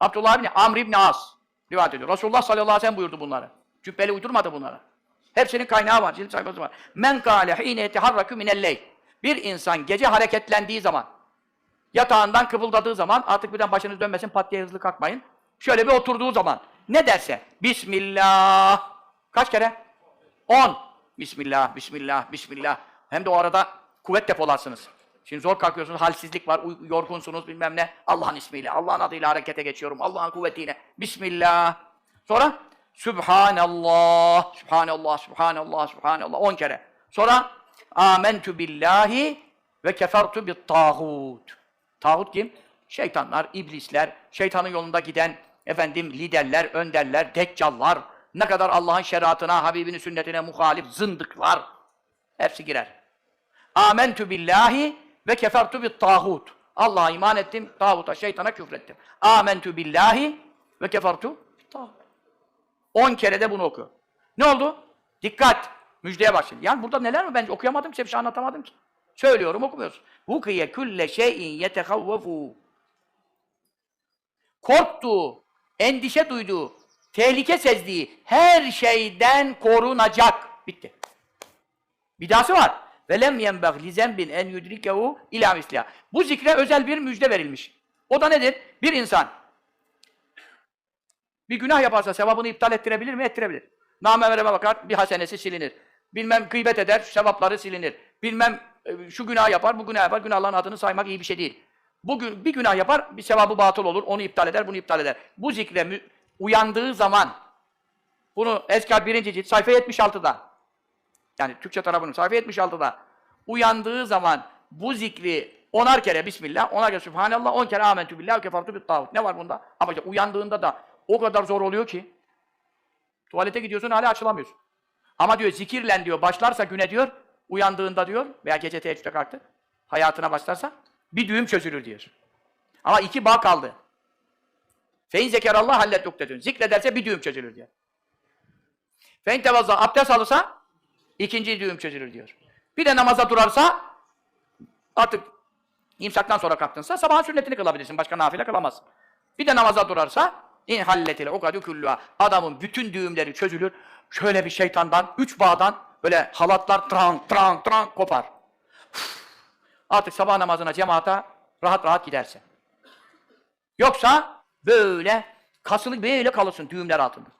Abdullah bin Amr ibn As rivayet ediyor. Resulullah sallallahu aleyhi ve sellem buyurdu bunları. Cübbeli uydurmadı bunları. Hepsinin kaynağı var, cilt sayfası var. Men kâle hîne yeteharrakü minelleyl. Bir insan gece hareketlendiği zaman, yatağından kıpıldadığı zaman, artık birden başınız dönmesin, pat diye hızlı kalkmayın. Şöyle bir oturduğu zaman, ne derse, Bismillah. Kaç kere? On. Bismillah, Bismillah, Bismillah. Hem de o arada kuvvet depolarsınız. Şimdi zor kalkıyorsunuz, halsizlik var, yorgunsunuz bilmem ne. Allah'ın ismiyle, Allah'ın adıyla harekete geçiyorum, Allah'ın kuvvetiyle. Bismillah. Sonra Subhanallah, Subhanallah, Subhanallah, Subhanallah. On kere. Sonra Amentu billahi ve kefertu bit tağut. Tağut kim? Şeytanlar, iblisler, şeytanın yolunda giden efendim liderler, önderler, deccallar, ne kadar Allah'ın şeriatına, Habibinin sünnetine muhalif zındıklar hepsi girer. Amentu billahi ve kefertu bit tağut. Allah'a iman ettim, tağuta, şeytana küfrettim. Amentu billahi ve kefertu tağut. 10 kere de bunu oku. Ne oldu? Dikkat! Müjdeye şimdi. Yani burada neler mi? Ben okuyamadım ki, bir şey anlatamadım ki. Söylüyorum, okumuyorsun. Vukiye külle şeyin yetekavvefu. Korktuğu, endişe duyduğu, tehlike sezdiği her şeyden korunacak. Bitti. Bir dahası var. Ve lem yenbag li zenbin en yudrikehu ila misliha. Bu zikre özel bir müjde verilmiş. O da nedir? Bir insan bir günah yaparsa sevabını iptal ettirebilir mi? Ettirebilir. Namevereme bakar, bir hasenesi silinir. Bilmem gıybet eder, sevapları silinir. Bilmem e, şu günah yapar, bu günah yapar. Günahların adını saymak iyi bir şey değil. Bugün bir günah yapar, bir sevabı batıl olur. Onu iptal eder, bunu iptal eder. Bu zikre uyandığı zaman bunu Ezkar 1. cilt sayfa 76'da yani Türkçe tarafının sayfa 76'da uyandığı zaman bu zikri onar kere Bismillah, onar kere Sübhanallah, on kere Amentü billah kefartu bit tağut. Ne var bunda? Ama işte uyandığında da o kadar zor oluyor ki tuvalete gidiyorsun hala açılamıyorsun. Ama diyor zikirlen diyor başlarsa güne diyor uyandığında diyor veya gece teheccüde kalktı hayatına başlarsa bir düğüm çözülür diyor. Ama iki bağ kaldı. Fein zekerallah hallet noktetün. Zikrederse bir düğüm çözülür diyor. Fein tevazza abdest alırsa ikinci düğüm çözülür diyor. Bir de namaza durarsa artık imsaktan sonra kalktınsa sabahın sünnetini kılabilirsin. Başka nafile kılamazsın. Bir de namaza durarsa in halletile o kadü küllüha. Adamın bütün düğümleri çözülür. Şöyle bir şeytandan, üç bağdan böyle halatlar tran tran tran kopar. Artık sabah namazına cemaata rahat rahat gidersin. Yoksa böyle kasılı böyle kalırsın düğümler altında.